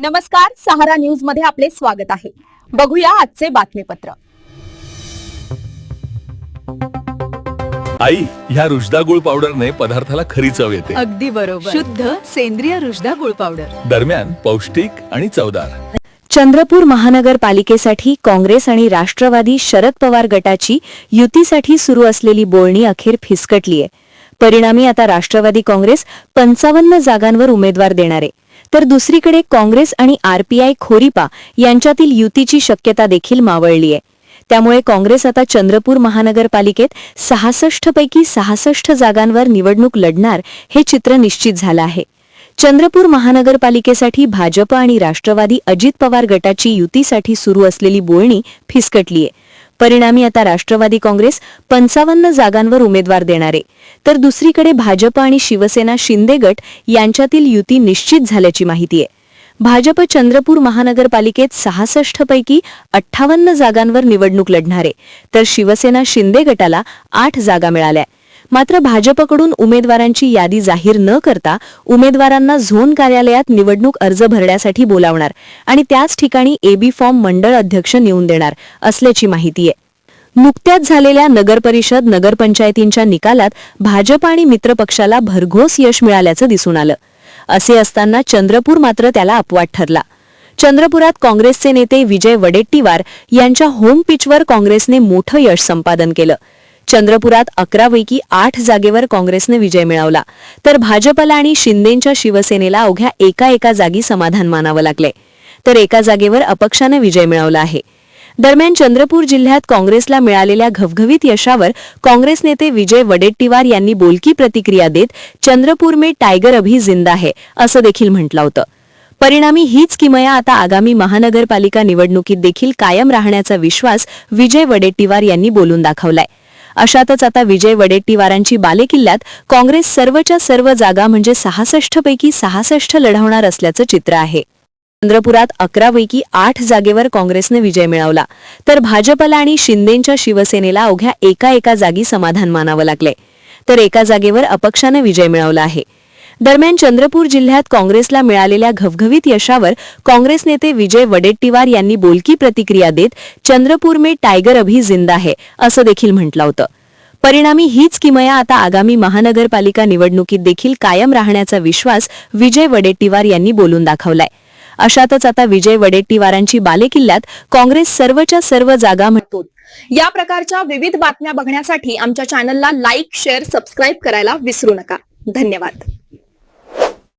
नमस्कार सहारा न्यूजमध्ये आपले स्वागत आहे. बघूया आजचे बातमीपत्र. आई ह्या रुजदा गुळ पावडरने पदार्थाला खरी चव येते. अगदी बरोबर. शुद्ध सेंद्रिय रुजदा गुळ पावडर. दरम्यान पौष्टिक आणि चवदार. चंद्रपूर महानगरपालिकेसाठी काँग्रेस आणि राष्ट्रवादी शरद पवार गटाची युतीसाठी सुरू असलेली बोलणी अखेर फिसकटलीय. परिणामी आता राष्ट्रवादी काँग्रेस पंचावन्न जागांवर उमेदवार देणार. आहे तर दुसरीकडे काँग्रेस आणि आरपीआय खोरीपा यांच्यातील युतीची शक्यता देखील मावळली आहे. त्यामुळे काँग्रेस आता चंद्रपूर महानगरपालिकेत सहासष्ट पैकी सहासष्ट जागांवर निवडणूक लढणार हे चित्र निश्चित झालं आहे. चंद्रपूर महानगरपालिकेसाठी भाजप आणि राष्ट्रवादी अजित पवार गटाची युतीसाठी सुरू असलेली बोलणी फिसकटलीय. परिणामी आता राष्ट्रवादी काँग्रेस पंचावन्न जागांवर उमेदवार देणारे. तर दुसरीकडे भाजप आणि शिवसेना शिंदे गट यांच्यातील युती निश्चित झाल्याची माहिती आहे भाजप चंद्रपूर महानगरपालिकेत सहासष्ट पैकी अठ्ठावन्न जागांवर निवडणूक लढणारे. तर शिवसेना शिंदे गटाला आठ जागा मिळाल्या. मात्र भाजपकडून उमेदवारांची यादी जाहीर न करता उमेदवारांना झोन कार्यालयात निवडणूक अर्ज भरण्यासाठी बोलावणार आणि त्याच ठिकाणी एबी फॉर्म मंडळ अध्यक्ष नेऊन देणार असल्याची माहिती आहे. नुकत्याच झालेल्या नगरपरिषद नगरपंचायतींच्या निकालात भाजप आणि मित्रपक्षाला भरघोस यश मिळाल्याचं दिसून आलं. असे असताना चंद्रपूर मात्र त्याला अपवाद ठरला. चंद्रपुरात काँग्रेसचे नेते विजय वडेट्टीवार यांच्या होम पिचवर काँग्रेसने मोठं यश संपादन केलं. चंद्रपुरात अकरापैकी आठ जागेवर काँग्रेसने विजय मिळवला. तर भाजपला आणि शिंदेंच्या शिवसेनेला अवघ्या एका एका जागी समाधान मानावं लागले तर एका जागेवर अपक्षाने विजय मिळवला आहे. दरम्यान चंद्रपूर जिल्ह्यात काँग्रेसला मिळालेल्या घवघवीत यशावर काँग्रेस नेते विजय वडेट्टीवार यांनी बोलकी प्रतिक्रिया देत चंद्रपूर में टायगर अभी जिंदा है असं देखील म्हटलं होतं. परिणामी हीच किमया आता आगामी महानगरपालिका निवडणुकीत देखील कायम राहण्याचा विश्वास विजय वडेट्टीवार यांनी बोलून दाखवलाय. अशातच आता विजय वडेट्टीवारांची बालेकिल्ल्यात काँग्रेस सर्वच्या सर्व जागा म्हणजे सहासष्ट पैकी सहासष्ट लढवणार असल्याचं चित्र आहे. चंद्रपुरात अकरापैकी आठ जागेवर काँग्रेसने विजय मिळवला. तर भाजपला आणि शिंदेंच्या शिवसेनेला अवघ्या एका एका जागी समाधान मानावं लागले तर एका जागेवर अपक्षाने विजय मिळवला आहे. दरम्यान चंद्रपूर जिल्ह्यात काँग्रेसला मिळालेल्या घवघवीत यशावर काँग्रेस नेते विजय वडेट्टीवार यांनी बोलकी प्रतिक्रिया देत चंद्रपूर में टायगर अभी जिंदा है असं देखील म्हटलं होतं. परिणामी हीच किमया आता आगामी महानगरपालिका निवडणुकीत देखील कायम राहण्याचा विश्वास विजय वडेट्टीवार यांनी बोलून दाखवलाय. अशातच आता विजय वडेट्टीवारांची बालेकिल्ल्यात काँग्रेस सर्वच्या सर्व जागा म्हणतो. या प्रकारच्या विविध बातम्या बघण्यासाठी आमच्या चॅनलला लाईक शेअर सबस्क्राईब करायला विसरू नका. धन्यवाद.